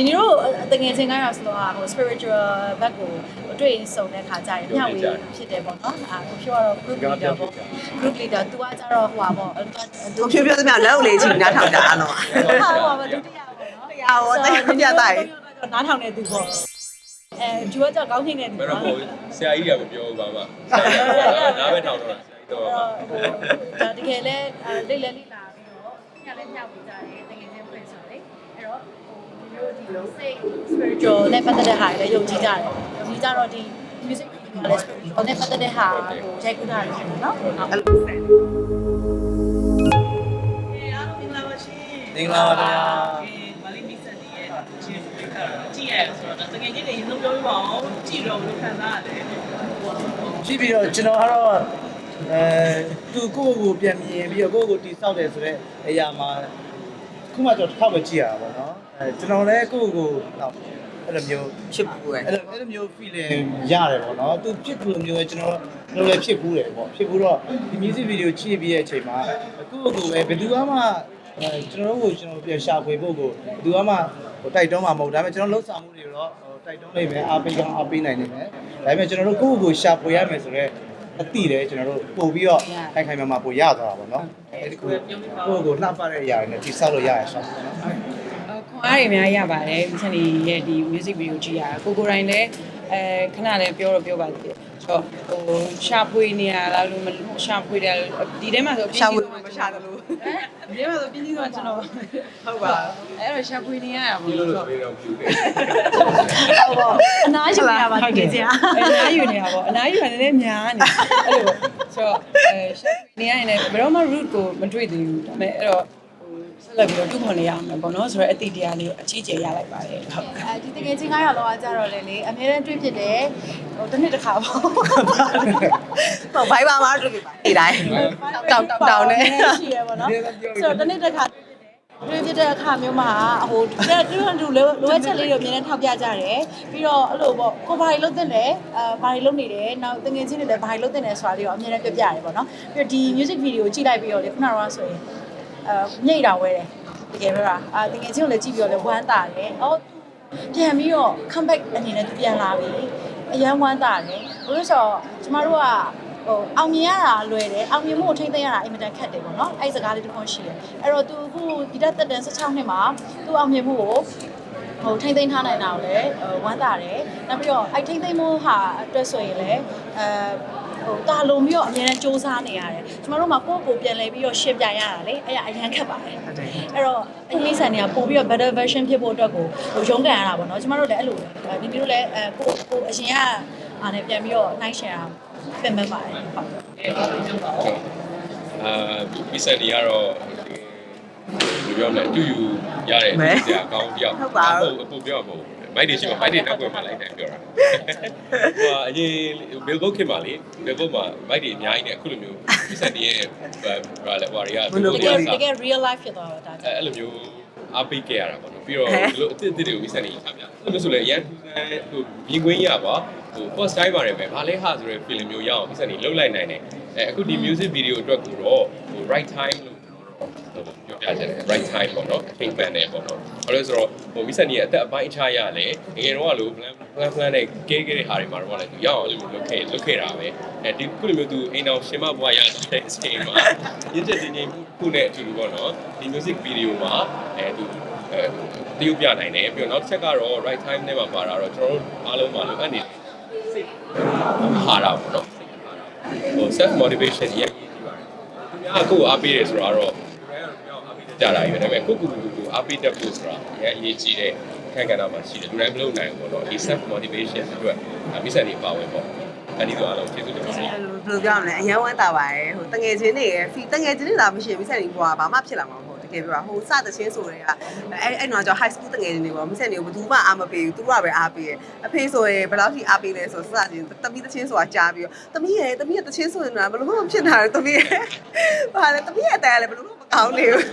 ဒီနေ့တော့တကယ်ချင်းကတော့ဆိုတော့ဟို spiritual back ကိုတွေ့ရင်စုံတဲ့ခါကြရင်မျှဝေဖြစ်တယ်ပေါ့နော်အာကိုပြောတော့ group leader ပေါ့ group leader तू ကကြတော့ဟိုပါပေါ့သူဖြေပြောသမျှလက်ဦးလေးချီနားထောင်ကြအားလုံးဟာဟိုပါဒုတိယပေါ့နော်တရားရောတရားပြတာရေနားထောင်နေသူပေါ့အဲဂျူကကြောက်ကောင်းနေတဲ့သူဘယ်ပေါ့တော့ပေါ့ဆရာကြီးကမပြောဘူးဘာမှဆရာကြီးကနားပဲထောင်တော့ဆရာကြီးတော့ပါဒါတကယ်လဲလိတ်လဲလိလာပြီးတော့ညလည်းညဝေကြတယ်တကယ်ချင်းဖွင့်ဆိုလေအဲ့တော့ဟိုဒီ လိုဒီလိုစိတ် spiritual နဲ့ပတ်သက်တဲ့ဟာတွေလည်းယုံကြည်ကြတယ်ယုံကြည်ကြတော့ဒီ music ကလည်း spiritual နဲ့ပတ်သက်တဲ့ဟာကိုရိုက်ကူးတာတွေဖြစ်တယ်နော်အဲ့လိုမင်္ဂလာပါရှင်မင်္ဂလာပါဗျာမလေးမိတ်ဆက်ကြီးရဲ့ချင်းပြခါကြည့်ရဆိုတော့တကယ်ကြီးတွေရင်ဆုံးပြောပြပါအောင်ကြည့်တော့ဘယ်လိုခံစားရလဲကြည့်ပြီးတော့ကျွန်တော်ကတော့အဲသူကိုယ့်ကိုယ်ပြန်မြင်ပြီးတော့ကိုယ့်ကိုယ်တိဆောက်တယ်ဆိုတော့အရာမှာ ခုမှကျွန်တော်တစ်ခါပဲကြည့်ရတာပေါ့နော်အဲကျွန်တော်လည်းကိုယ့်ကိုယ်တော့အဲ့လိုမျိုးဖြစ်ဘူးပဲအဲ့လိုအဲ့လိုမျိုး feeling ရတယ်ပေါ့နော်သူဖြစ်ဘူးလို့မျိုးပဲကျွန်တော်တို့လည်းဖြစ်ဘူးတယ်ပေါ့ဖြစ်ဘူးတော့ဒီ music video ကြည့်ပြီးရဲ့အချိန်မှာကိုယ့်ကိုယ်ပဲဘယ်သူမှအဲကျွန်တော်တို့ကိုကျွန်တော်ပြန်ရှာဖွေဖို့ကိုဘယ်သူမှဟိုတိုက်တွန်းမှာမဟုတ်ဒါပေမဲ့ကျွန်တော်လှုပ်ဆောင်မှုတွေတော့ဟိုတိုက်တွန်းနိုင်မယ်အားပေးကောင်းအားပေးနိုင်နေမယ်ဒါပေမဲ့ကျွန်တော်တို့ကိုယ့်ကိုယ်ရှာဖွေရမယ်ဆိုတော့ အတိတယ်ကျွန်တော်တို့ပို့ပြီးတော့ခိုင်ခိုင်မာမာပို့ရသွားတာပေါ့နော်အဲဒီကိုကိုယ့်ကိုယ်လှပတဲ့အရာတွေနဲ့တိဆောက်လို့ရရဆောင်ပေါ့နော်ခွန်အားတွေအများကြီးရပါတယ်မချန်ဒီရဲ့ဒီ music video ကြည့်ရတာကိုကိုတိုင်းလည်းအဲခဏလည်းပြောတော့ပြောပါသေးတယ်ဆို တော့ဟိုရှာဖွေနေရလားလို့မရှာဖွေတယ်ဒီထဲမှာဆိုရှာဝေမရှာတယ်လို့ဒီထဲမှာဆိုပြင်းပြင်းတော့ကျွန်တော်ဟုတ်ပါအဲ့တော့ရှာဖွေနေရတာဒီပေါ့လိုဆိုလိုတော့လေးတော့ပြုတယ်ဟုတ်ပါအနားယူရပါတကယ်ချင်းအနားယူနေတာပေါ့အနားယူရတယ်လည်းများနေအဲ့လိုဆိုတော့အဲရှာဖွေနေရရင်လည်းဘယ်တော့မှ root ကိုမတွေ့သေးဘူးဒါပေမဲ့အဲ့တော့ဟို ဆက်လက်ပြီးတော့တူခွန်နေရအောင်ပေါ့နော်ဆိုတော့အတိတရားလေးကိုအကြီးကျယ်ရလိုက်ပါတယ်ဟုတ်အဲဒီတကယ်ချင်းကတော့လောကကြတော့လေလေအများနဲ့တွေ့ဖြစ်တယ်ဟိုတစ်နှစ်တစ်ခါပေါ့ဟုတ်ဘိုင်ဘာမှာတွေ့ပြီပါဒီတိုင်းတောင်းတောင်းတောင်းနဲ့ရှိရပါတော့ဆိုတော့တစ်နှစ်တစ်ခါတွေ့ဖြစ်တဲ့အခါမျိုးမှာဟိုတဲ့တူတူလိုလိုအပ်ချက်လေးတွေအများနဲ့ထောက်ပြကြတယ်ပြီးတော့အဲ့လိုပေါ့ကိုဘာတွေလုပ်တဲ့လဲအဲဘာတွေလုပ်နေတယ်နောက်တကယ်ချင်းတွေလည်းဘာတွေလုပ်တဲ့လဲဆိုတာလေးတော့အများနဲ့ပြပြရတယ်ပေါ့နော်ပြီးတော့ဒီ music video ကိုကြည့်လိုက်ပြီးတော့လေခုနကတော့ဆိုရင်အဲ မြိတ်တာဝဲတယ်တကယ်ပဲလားအာတကယ်ချင်းကိုလည်းကြည့်ပြီးတော့လေဝမ်းသာတယ်အော်ပြန်ပြီးတော့ comeback အနေနဲ့သူပြန်လာပြီအရန်ဝမ်းသာတယ်ဘလို့ဆိုတော့ကျမတို့ကဟိုအောင်မြင်ရတာလွယ်တယ်အောင်မြင်မှုကိုထိမ့်သိမ်းရတာအင်မတန်ခက်တယ်ပေါ့နော်အဲ့ဒီစကားလေးတစ်ခွန်းရှိတယ်အဲ့တော့သူအခုဒီတက်တက်တန်16နှစ်မှာသူအောင်မြင်မှုကိုဟိုထိမ့်သိမ်းထားနိုင်တာကိုလည်းဝမ်းသာတယ်နောက်ပြီးတော့အဲ့ထိမ့်သိမ်းမှုဟာအတွက်ဆိုရင်လည်းအဲ ဟိုတာလုံပြီးတော့အများနဲ့စူးစမ်းနေရတယ်ကျမတို့မှာကိုယ့်ကိုယ်ပြန်လဲပြီးတော့ရှင်းပြရတာလေအဲ့ဒါအရန်ခက်ပါတယ်အဲ့တော့အရေးဆန်တွေကပို့ပြီးတော့ better version ဖြစ်ဖို့အတွက်ကိုဟိုရုန်းကန်ရတာပေါ့နော်ကျမတို့လည်းအဲ့လိုပဲဒီလိုလည်းအဲကိုကိုအရင်ကအားနဲ့ပြန်ပြီးတော့နှိုင်းရှယ်အောင်ပြင်ပပါတယ်ဟုတ်အာမိဆက်တွေကတော့ဒီပြောမလဲတူယူရတဲ့ဆရာကောင်းတယောက်ဟုတ်အပူပြောမှာ မိုက်တွေရှိမှာမိုက်တွေတောက်ွယ်မှာလိုက်တယ်ပြောတာဟိုအရင် billboard ခင်မှာလေ billboard မှာမိုက်တွေအများကြီးနဲ့အခုလိုမျိုးမိဆက်တွေရဲ့ဘာလဲဟိုတွေကတကယ်တကယ် real life ဖြစ်သွားတော့ဒါကြောင့်အဲ့လိုမျိုးအားပေးခဲ့ရတာပေါ့နော်ပြီးတော့ဒီလိုအစ်စ်အစ်တွေကိုမိဆက်နေထားပြအဲ့လိုဆိုလေရန်ထူးဆန်းဟိုမြင်ကွင်းရပါဟို first time ပါတယ်ပဲဘာလဲဟာဆိုတဲ့ feeling မျိုးရအောင်မိဆက်နေလှုပ်လိုက်နိုင်တယ်အဲအခုဒီ music video အတွက်ကိုတော့ဟို right time လို့ကျွန်တော်တို့ ပြောပြချင်တယ် right time ပေါ့နော်ချိန်မှန်တယ်ပေါ့နော်ဘာလို့လဲဆိုတော့ဟိုမိဆက်နေရဲ့အသက်အပိုင်းအခြားရလဲငယ်ငယ်တော့ကလို့ plan plan plan နဲ့ကဲကဲတဲ့ဟာတွေမှာတော့လည်းသူရအောင်လို့လုပ်ခဲ့လုပ်ခဲ့တာပဲအဲဒီခုလိုမျိုးသူအိမ်အောင်ရှင်မဘွားရတဲ့အချိန်မှာရစ်တဲ့ဒီနေမှုခုနဲ့အတူတူပေါ့နော်ဒီ music video မှာအဲသူအဲတရုပ်ပြနိုင်တယ်ပြီးတော့နောက်တစ်ချက်ကတော့ right time နဲ့မှာပါတာတော့ကျွန်တော်တို့အားလုံးမှာလိုအပ်နေစိတ်ဟာတာပေါ့နော်စိတ်ဟာတာဟို self motivation ရည်ရည်ဒီပါတယ်သူများကိုအားပေးတယ်ဆိုတော့ တော့အားပေးကြတာယူဒါပေမဲ့ကိုကိုကိုကိုအားပေးတတ်ဖို့ဆိုတာအရေးအရေးကြီးတဲ့အခက်အခဲမှာရှိတယ်လူတိုင်းမလုပ်နိုင်ဘူးပေါ့နော်ဒီ self motivation အတွက်မိဆက်နေပါဝင်ပေါ့အဲဒီတော့အားလုံးကျေးဇူးတင်ပါတယ်ဘယ်လိုပြောရမလဲအရန်ဝမ်းသာပါတယ်ဟိုတငယ်ချင်းတွေရဲ့ဖီတငယ်ချင်းတွေသာမရှိဘူးမိဆက်နေဘွားဘာမှဖြစ်လာမှာမဟုတ်တကယ်ပြောတာဟိုစတချင်းဆိုတွေကအဲ့အဲ့တော့ကျွန်တော် high school တငယ်ချင်းတွေပေါ့မိဆက်နေဘယ်သူမှအားမပေးဘူးသူကပဲအားပေးရအဖေဆိုရင်ဘယ်လောက်ထိအားပေးလဲဆိုစချင်းတမီးတချင်းဆိုတာကြားပြီးတော့တမီးရဲ့တမီးရဲ့တချင်းဆိုရင်တော့ဘယ်လိုမှမဖြစ်တာလဲတမီးရဲ့ဟာလေတမီးရဲ့အတန်ကလည်းဘယ်လိုမှ မကောင်းနေဘူး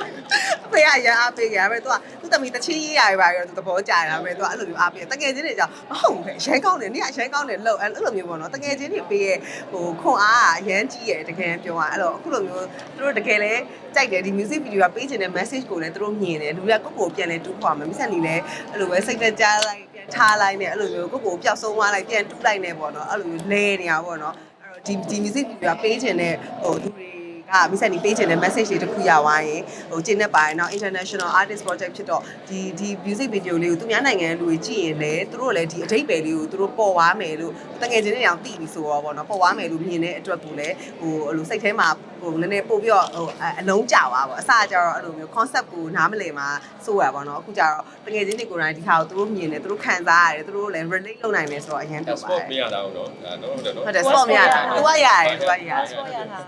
အဖေကရမ်းအားပေးကြတယ်သူကသူ့သမီးတချင်းရေးရပါရောသူသဘောကျတယ်ဒါပေမဲ့သူကအဲ့လိုမျိုးအားပေးတကယ်ချင်းတွေကြောင့်မဟုတ်ဘူးရမ်းကောင်းတယ်နေကရမ်းကောင်းတယ်လို့အဲ့လိုမျိုးပေါ့နော်တကယ်ချင်းတွေပေးရဲ့ဟိုခွန်အားအရမ်းကြီးရဲ့တကယ်ပြောရအဲ့လိုအခုလိုမျိုးသူတို့တကယ်လဲကြိုက်တယ်ဒီ music video ကပေးချင်တဲ့ message ကိုလည်းသူတို့မြင်တယ်လူတွေကကိုယ့်ကိုပြန်လဲတူးခွာမယ်မိဆက်နေလဲအဲ့လိုပဲစိတ်သက်ကြားလိုက်ပြန်ထားလိုက်နဲ့အဲ့လိုမျိုးကိုယ့်ကိုပျောက်ဆုံးသွားလိုက်ပြန်တူးလိုက်နေပေါ့နော်အဲ့လိုမျိုးလဲနေတာပေါ့နော်အဲ့တော့ဒီဒီ music video ကပေးချင်တဲ့ဟိုသူတွေ ကမိဆက်နေပေးချင်တဲ့ message တွေတစ်ခုရသွားရင်ဟိုကျင်းနေပါရင်တော့ international artist project ဖြစ်တော့ဒီဒီ music video လေးကိုသူများနိုင်ငံလူတွေကြည့်ရင်လည်းသူတို့လည်းဒီအထိပ္ပယ်လေးကိုသူတို့ပေါ်သွားမယ်လို့တကယ်ချင်းတွေအောင်သိပြီဆိုတော့ဗောနော်ပေါ်သွားမယ်လို့မြင်တဲ့အတွက်ကိုလည်းဟိုအဲ့လိုစိတ်ထဲမှာဟိုနည်းနည်းပို့ပြီးတော့ဟိုအလုံးကြသွားပါအစကျတော့အဲ့လိုမျိုး concept ကိုနားမလည်မှာစိုးရပါတော့အခုကျတော့တကယ်ချင်းတွေကိုယ်တိုင်ဒီဟာကိုသူတို့မြင်တယ်သူတို့ခံစားရတယ်သူတို့လည်း relate လုပ်နိုင်တယ်ဆိုတော့အရင်ဒါတော့ပါ sport မရတာဘူးနော်ဒါတော့ဟုတ်တယ်နော်ဟုတ်တယ် sport မရတာသူကရတယ်သူကရတယ်ဆောရတာ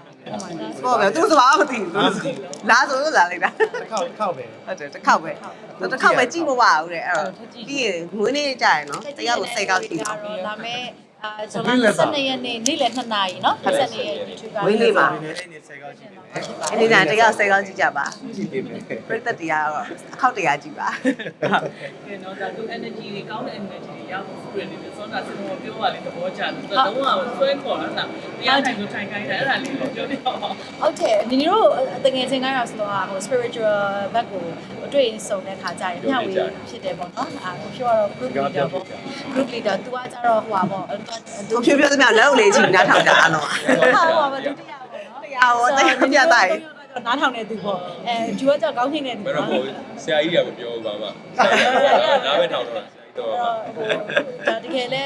sport ပဲသူစဘာမသိဘူးလာဆိုလို့လာလိုက်တာတစ်ခေါက်တစ်ခေါက်ပဲဟုတ်တယ်တစ်ခေါက်ပဲတစ်ခေါက်ပဲကြည့်မပါဘူးတဲ့အဲ့တော့ပြီးရင်ငွေနေ့ကြရယ်နော်တရားကိုစိတ်ကောက်ကြည့်ပါတော့ဒါမဲ့ အာဇွန်လ12ရက်နေ့နေ့လယ်2နာရီเนาะ12ရက် YouTube က ဝင်းလေးပါ ဒီနေ့နေ့ဆယ်ကောက်ကြည့်ပြီပဲ အဲ့ဒီကတရားစိတ်ကောက်ကြည့်ကြပါ ကြည့်ပြီပဲ ပြည့်သက်တရားတော့အခောက်တရားကြည့်ပါ ကဲတော့ဒါသူ energy တွေကောင်းတဲ့ energy တွေရဖို့ပြနေတယ်ဆိုတော့စင်မောပြောပါလေသဘောကျတယ်သူကတော့ဆွဲခေါ်လာတာတရားထိုင်ကိုထိုင်ခိုင်းတယ်အဲ့ဒါလေးကိုပြောပြအောင် ဟုတ်တယ်ညီညီတို့တကယ်ချင်းကတော့ဆိုတော့ဟို spiritual back ကို အတွေ့အစုံတဲ့ခါကြရင်မျှဝေဖြစ်တယ်ပေါ့နော်အာကိုပြောတော့ group leader ပေါ့ group leader သူကကြတော့ဟိုပါပေါ့သူဖြည်းဖြည်းသမျှလက်လေးချီနားထောင်ကြအောင်တော့ဟာဟိုပါဒုတိယပေါ့နော်တရားဟောတရားပြတာရနားထောင်နေသူပေါ့အဲဒီကကြောက်ကောင်းနေတဲ့သူဘယ်တော့ပေါ့ဟိုဆရာကြီးကမပြောဘူးဘာမှဆရာကြီးကနားပဲထောင်တော့ဆရာကြီးတော့ဒါတကယ်လဲ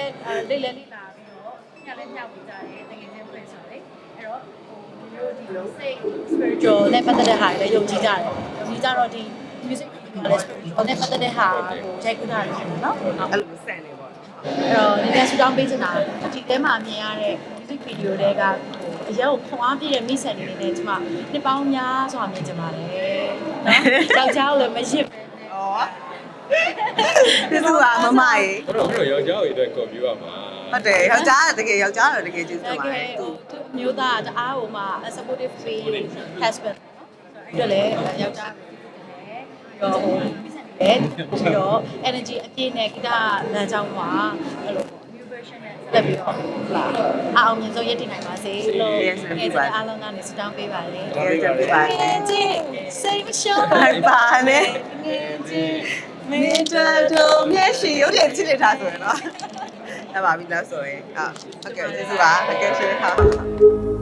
လိတ်လဲလိလာပြီးတော့ညလည်းညဝေးကြတယ်တကယ်ချင်းဖွင့်ဆိုလေအဲ့တော့ဟိုဒီလိုဒီလိုစိတ် spiritual နဲ့ပတ်သက်တဲ့ဟာတွေလည်းယုံကြည်ကြတယ်ယုံကြည်ကြတော့ဒီ music ကလည်း spiritual နဲ့ပတ်သက်တဲ့ဟာဟိုဂျိုက်ကူတာတွေနော်အဲ့လိုဆန်နေပေါ့အဲ့တော့နည်းနည်းဆူတောင်းပေးချင်တာဒီတဲမှာမြင်ရတဲ့ music video တွေကဟိုအရင်ကခွန်အားပြည့်တဲ့မိတ်ဆက်တွေနဲ့ဒီမှာနှစ်ပေါင်းများစွာမြင်ကြပါတယ်နော်ယောက်ျားကိုလည်းမရစ်ပဲဩဒီစုကမမရေဘယ်တော့ဘယ်တော့ယောက်ျားတွေအတွက်ကော်ပြရမှာဟုတ်တယ်ယောက်ျားတကယ်ယောက်ျားတော့တကယ်ကျေးဇူးတတင်ပါကတယ်ယ်ဟိုသူသူအမျိုးသားတအားဟိုမှာ supportive free husband နော်အဲ့တော့လည်းယောက်ျား ပြီးတော့ဟိုလည်းပြီးတော့ energy အပြည့်နဲ့ဂီတလမ်းကြောင်းမှာအဲ့လို new version နဲ့ဆက်ပြီးတော့လာအောင်မြင်ဆုံးရည်တည်နိုင်ပါစေလို့ငယ်စဉ်အားလုံးကနေဆုတောင်းပေးပါလေကျေးဇူးတင်ပါတငယ်ယ်ချင်းစိတ်မရှုံးဘိုင်ပါနဲ့ငယ်ချင်းမင်းတို့မျက်ရှိရုပ်တယ်ကြည့်နေတာဆိုရင်တော့အဲ့ပါပြီလားဆိုရင်အာဟုတ်ကဲ့ကျေးဇူးပါဟုတ်ကဲ့ရှင်ဟာ